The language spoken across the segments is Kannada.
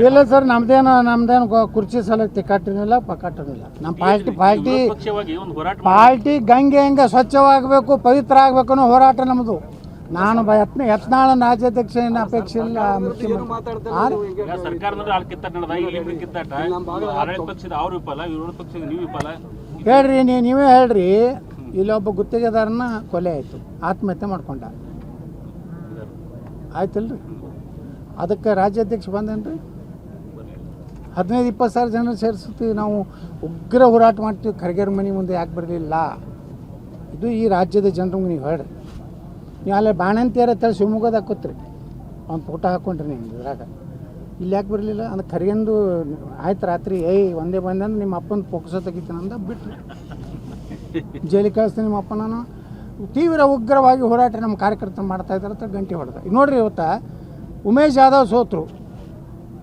ಇಲ್ಲ ಸರ್ ನಮ್ದೇನು ನಮ್ದೇನು ಗೊ- ಕುರ್ಚಿ ಸಲ ಕಟ್ಟಿರಲಿಲ್ಲ ಕಟ್ಟಿರಲಿಲ್ಲ ನಮ್ಮ ಪಾರ್ಟಿ ಪಾರ್ಟಿ ವಿರೋಧ ಪಕ್ಷವಾಗಿ ಒಂದು ಹೋರಾಟ ಮಾಡಿ. ಪಾರ್ಟಿ ಗಂಗೆ ಹೆಂಗೆ ಸ್ವಚ್ಛವಾಗಬೇಕು ಪವಿತ್ರ ಆಗಬೇಕು ಅನ್ನೋ ಹೋರಾಟ ನಮ್ಮದು ನಾನು ಬ ಯತ್ನ ಯತ್ನಾಳ ರಾಜ್ಯಾಧ್ಯಕ್ಷ ಏನು ಅಪೇಕ್ಷೆ ಇಲ್ಲ ಮುಖ್ಯಮಂತ್ರಿ. ಆ ರೀ? ಈಗ ಸರ್ಕಾರದವ್ರು ಅಲ್ಲಿ ಕಿತ್ತಾಟ ನಡೆದ ಇಲ್ಲಿ ಕಿತ್ತಾಟ ಆಡಳಿತ ಪಕ್ಷದ ಅವ್ರ ವಿಫಲ ವಿರೋಧ ಪಕ್ಷದ ನೀವು ವಿಫಲ. ಹೇಳ್ರಿ ನೀ ನೀವೇ ಹೇಳ್ರಿ ಇಲ್ಲೊಬ್ಬ ಗುತ್ತಿಗೆದಾರನ ಕೊಲೆ ಆಯಿತು ಆತ್ಮಹತ್ಯೆ ಮಾಡ್ಕೊಂಡ. ಆಯ್ತಲ್ರಿ? ಅದಕ್ಕೆ ರಾಜ್ಯಾಧ್ಯಕ್ಷ ಬಂದೇನ್ರಿ? ಹದಿನೈದು, ಇಪ್ಪತ್ತು ಸಾವಿರ ಜನ ಸೇರಿಸ್ತೀವಿ ನಾವು. ಉಗ್ರ ಹೋರಾಟ ಮಾಡ್ತೀವಿ. ಖರ್ಗೆರ ಮನೆ ಮುಂದೆ ಯಾಕೆ ಬರಲಿಲ್ಲ? ಇದು ಈ ರಾಜ್ಯದ ಜನರಿಗೆ ನೀವು ಹೇಳ್ರಿ. ನೀವು ಅಲ್ಲೇ ಬಾಣಂತಿಯರ ಹತ್ರ ಶಿವಮೊಗ್ಗದ ಕೂತ್ರಿ. ಒಂದು ಫೋಟೋ ಹಾಕ್ಕೊಂಡ್ರಿ ನಿಮ್ಮ ಇದ್ರಾಗ. ಇಲ್ಲಿ ಯಾಕೆ ಬರಲಿಲ್ಲ? ಅಂದ್ರೆ ಖರ್ಗೆಂದು ಆಯ್ತು ರಾತ್ರಿ, ಏಯ್, ಒಂದೇ ಬಂದಂದ್ರೆ ನಿಮ್ಮ ಅಪ್ಪನ ಪೊಕ್ಸೋ ತೆಗಿತೀನಂದ ಬಿಟ್ರಿ. ಜೈಲಿಗೆ ಕಳಿಸ್ತೀನಿ ನಿಮ್ಮ ಅಪ್ಪ ತೀವ್ರ ಉಗ್ರವಾಗಿ ಹೋರಾಟ ನಮ್ಮ ಕಾರ್ಯಕರ್ತರು ಮಾಡ್ತಾ ಇದ್ದಾರೆ ಅಂತ ಗಂಟೆ ಹೊಡೆದ. ನೋಡ್ರಿ ಇವತ್ತ ಉಮೇಶ್ ಯಾದವ್ ಸೋತರು.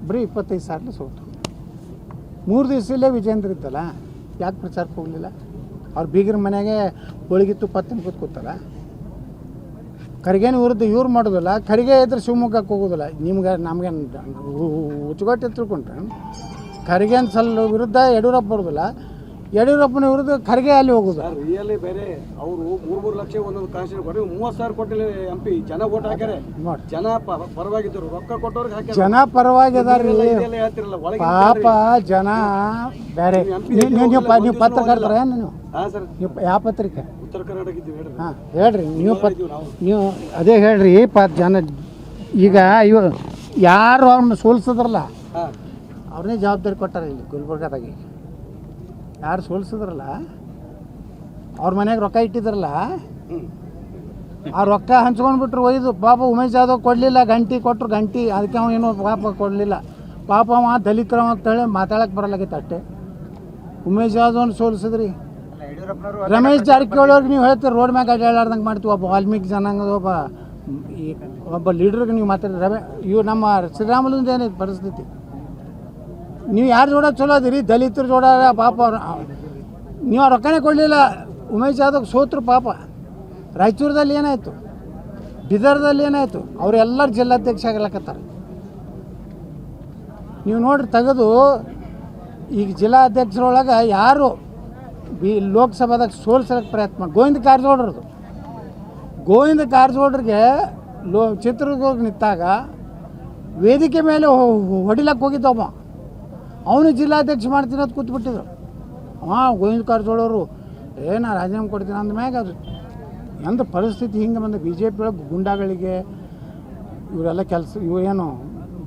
ಬರೀ ಇಪ್ಪತ್ತೈದು ಸಾವಿರ ಸೋತರು. ಮೂರು ದಿವಸಲ್ಲೇ ವಿಜೇಂದ್ರ ಇತ್ತಲ್ಲ ಯಾಕೆ ಪ್ರಚಾರಕ್ಕೆ ಹೋಗಲಿಲ್ಲ? ಅವ್ರು ಬೀಗರ ಮನೆಗೆ ಹೋಳಿಗೆ ತುಪ್ಪ ತಿನ್ಕೋತ ಕೂತಲ್ಲ? ಖರ್ಗೆನ ವಿರುದ್ಧ ಇವ್ರು ಮಾಡೋದಿಲ್ಲ, ಕರಿಗೆ ಇದ್ರೆ ಶಿವಮೊಗ್ಗಕ್ಕೆ ಹೋಗೋದಿಲ್ಲ. ನಿಮ್ಗೆ ನಮ್ಗೇನು ಉಚ್ಚುಗಟ್ಟೆ ತಿಳ್ಕೊಂಡ್ರೆ ಖರ್ಗೆನ ಸಲ ವಿರುದ್ಧ ಯಡಿಯೂರಪ್ಪ ಬರೋದಿಲ್ಲ. ಯಡಿಯೂರಪ್ಪನ ವಿರುದ್ಧ ಖರ್ಗೆ ಅಲ್ಲಿ ಹೋಗೋದು. ರಿಯಲಿ ಬೇರೆ ಅವರು ಮೂರು ಮೂರು ಲಕ್ಷ ಒಂದೊಂದು ಕಾನ್ಸ್ಟಿಟ್ಯೂಟ್ ಕೊಟ್ಟು ಮೂವತ್ತು ಸಾವಿರ ಕೊಟ್ಟಿಲ್ಲ ಎಂ ಪಿ ಜನ ಓಟ್ ಹಾಕ್ಯಾರೆ. ನೋಡಿ. ಜನ ಪ- ಪರವಾಗಿದ್ದರು ರೊಕ್ಕ ಕೊಟ್ಟವ್ರಿಗೆ ಹಾಕ್ಯಾರ. ಜನ ಪರವಾಗಿ ಅದಾರ್ರಿ ಇದೆಲ್ಲ ಹೇಳ್ತಿರಲ್ಲ ಒಳಗೆ ಪಾಪ ಜನ ಬೇರೆ. ನೀವು ನೀವು ಪ- ನೀವು ಪತ್ರಕರ್ತರ ಏನು ನೀವು? ಹಾ ಸರ್. ನೀವು ಯಾವ ಪತ್ರಿಕೆ? ಉತ್ತರ ಕರ್ನಾಟಕ ಇದ್ದೀವಿ ಹೇಳ್ರಿ. ಹಾಂ ಹೇಳ್ರಿ. ನೀವು ಪತ್ ನಾವು. ನೀವು ಅದೇ ಹೇಳ್ರಿ ಪ ಜನ ಈಗ ಇವ ಯಾರು ಅವ್ರನ್ನ ಸೋಲ್ಸಿದ್ರಲ್ಲ ಹಾಂ. ಅವ್ರನ್ನೇ ಜವಾಬ್ದಾರಿ ಕೊಟ್ಟಾರೆ ಇಲ್ಲಿ ಗುಲ್ಬರ್ಗಾದಾಗ. ಯಾರು ಸೋಲ್ಸಿದ್ರಲ್ಲ? ಅವ್ರ ಮನೆಗೆ ರೊಕ್ಕ ಇಟ್ಟಿದ್ರಲ್ಲ? ಆ ರೊಕ್ಕ ಹಂಚ್ಕೊಂಡ್ಬಿಟ್ರು ಒಯ್ದು ಪಾಪ ಉಮೇಶ್ ಯಾದವ್ ಕೊಡಲಿಲ್ಲ ಗಂಟಿ ಕೊಟ್ಟರು ಗಂಟಿ ಅದಕ್ಕೆ ಅವ ಏನೋ ಪಾಪ ಕೊಡಲಿಲ್ಲ. ಪಾಪ ಅವ ದಲಿತರವ ಅಂತೇಳಿ ಮಾತಾಡಕ್ಕೆ ಬರಲಾಗೈತೆ ಅಷ್ಟೇ. ಉಮೇಶ್ ಯಾದವ್ನ ಸೋಲಿಸಿದ್ರಿ. ರಮೇಶ್ ಜಾರಕಿಹೊಳಿ ಅವ್ರಿಗೆ ನೀವು ಹೇಳ್ತೀರಿ ರೋಡ್ ಮ್ಯಾಗ ಅಡ್ಡಾಡ್ದಂಗೆ ಮಾಡ್ತೀವಿ ಒಬ್ಬ ವಾಲ್ಮೀಕಿ ಜನಾಂಗದ ಒಬ್ಬ ಈ ಒಬ್ಬ ಲೀಡ್ರಿಗೆ ನೀವು ಮಾತಾಡಿ ರಮೇ ಇವು ನಮ್ಮ ಶ್ರೀರಾಮಲಿಂದ ಏನೈತೆ ಪರಿಸ್ಥಿತಿ? ನೀವು ಯಾರು ಜೋಡ ಚಲೋ ಅದಿರಿ? ದಲಿತರು ಜೋಡ ಪಾಪ ಅವ್ರು. ನೀವು ರೊಕ್ಕನೇ ಕೊಡಲಿಲ್ಲ. ಉಮೇಶ್ ಜಾಧವ್ ಸೋತರು ಪಾಪ. ರಾಯಚೂರದಲ್ಲಿ ಏನಾಯಿತು? ಬಿದರ್ದಲ್ಲಿ ಏನಾಯಿತು? ಅವರೆಲ್ಲರೂ ಜಿಲ್ಲಾಧ್ಯಕ್ಷ ಆಗ್ಲಕತ್ತಾರೆ. ನೀವು ನೋಡ್ರಿ ತೆಗೆದು, ಈಗ ಜಿಲ್ಲಾಧ್ಯಕ್ಷರೊಳಗೆ ಯಾರು ಬಿ ಲೋಕಸಭಾದಾಗ ಸೋಲ್ಸೋಕ್ಕೆ ಪ್ರಯತ್ನ, ಗೋವಿಂದ ಕಾರಜೋಳರದು ಗೋವಿಂದ ಕಾರಜೋಳರಿಗೆ ಲೋ ಚಿತ್ರದುರ್ಗ ನಿಂತಾಗ ವೇದಿಕೆ ಮೇಲೆ ಹೊಡಿಲಕ್ಕೆ ಹೋಗಿದ್ದವ ಅವನು ಜಿಲ್ಲಾಧ್ಯಕ್ಷ ಮಾಡ್ತೀನಿ ಅಂತ ಕೂತ್ಬಿಟ್ಟಿದ್ರು. ಹಾಂ ಗೋವಿಂದ ಕಾರಜೋಳವರು ಏ ನಾ ರಾಜೀನಾಮೆ ಕೊಡ್ತೀನಿ ಅಂದಮ್ಯಾಗ ಅದು. ಎಂಥ ಪರಿಸ್ಥಿತಿ ಹಿಂಗೆ ಬಂದ ಬಿ ಜೆ ಪಿ ಒಳಗೆ ಗುಂಡಾಗಳಿಗೆ ಇವರೆಲ್ಲ ಕೆಲಸ ಇವು ಏನು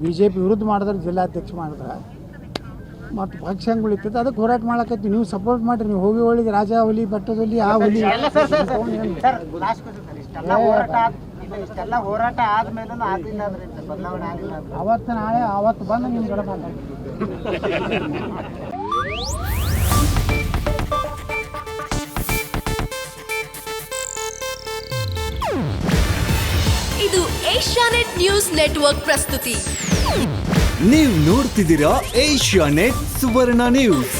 ಬಿ ಜೆ ಪಿ ವಿರುದ್ಧ ಮಾಡಿದ್ರೆ ಜಿಲ್ಲಾಧ್ಯಕ್ಷ ಮಾಡಿದ್ರೆ. ಮತ್ತು ಪಕ್ಷ ಹೆಂಗೆ ಉಳಿತೈತೆ? ಅದಕ್ಕೆ ಹೋರಾಟ ಮಾಡಕತ್ತಿ ನೀವು ಸಪೋರ್ಟ್ ಮಾಡಿರಿ ನೀವು ಹೋಗಿ ಹೋಳಿಗೆ ರಾಜ ಹುಲಿ ಬೆಟ್ಟದಲ್ಲಿ ಆ ಹುಲಿ. ಇಷ್ಟೆಲ್ಲ ಹೋರಾಟ ಆದ್- ಇದು ಇಷ್ಟೆಲ್ಲ ಹೋರಾಟ ಆದ್ಮೇಲೂ ಆಗಿಲ್ಲ ಅಂದ್ರೆ ಬದಲಾವಣೆ ಆಗಿಲ್ಲ ಅವತ್ತು ನಾಳೆ ಅವತ್ತು ಬಂದು ನಿಮ್ಮ ಕಡೆ ಮಾತಾಡಿ ಇದು ಏಷ್ಯಾನೆಟ್ ನ್ಯೂಸ್ ನೆಟ್ವರ್ಕ್ ಪ್ರಸ್ತುತಿ. ನೀವು ನೋಡ್ತಿದ್ದೀರಾ ಏಷ್ಯಾನೆಟ್ ಸುವರ್ಣ ನ್ಯೂಸ್.